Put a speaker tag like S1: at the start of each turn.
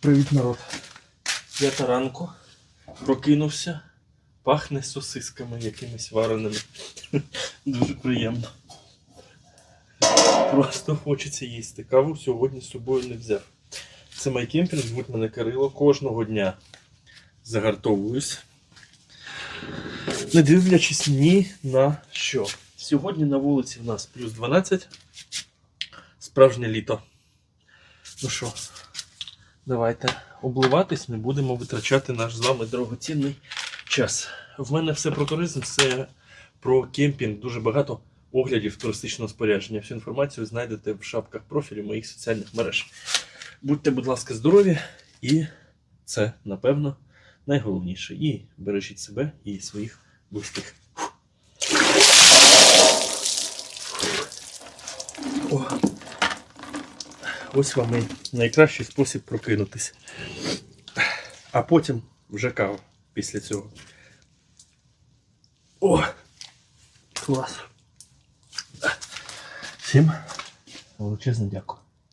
S1: Привіт, народ. П'ята ранку. Прокинувся. Пахне сосисками якимись вареними. Дуже приємно. Просто хочеться їсти. Каву сьогодні з собою не взяв. Це майкемпінг, звуть мене Кирило. Кожного дня загартовуюсь. Не дивлячись ні на що. Сьогодні на вулиці в нас плюс 12. Справжнє літо. Ну що, давайте обливатись, не будемо витрачати наш з вами дорогоцінний час. В мене все про туризм, все про кемпінг, дуже багато оглядів туристичного спорядження. Всю інформацію знайдете в шапках профілю моїх соціальних мереж. Будьте, будь ласка, здорові, і це, напевно, найголовніше. І бережіть себе і своїх близьких. О. Ось вам і найкращий спосіб прокинутися. А потім вже кава після цього. О! Клас. Всім величезне дякую.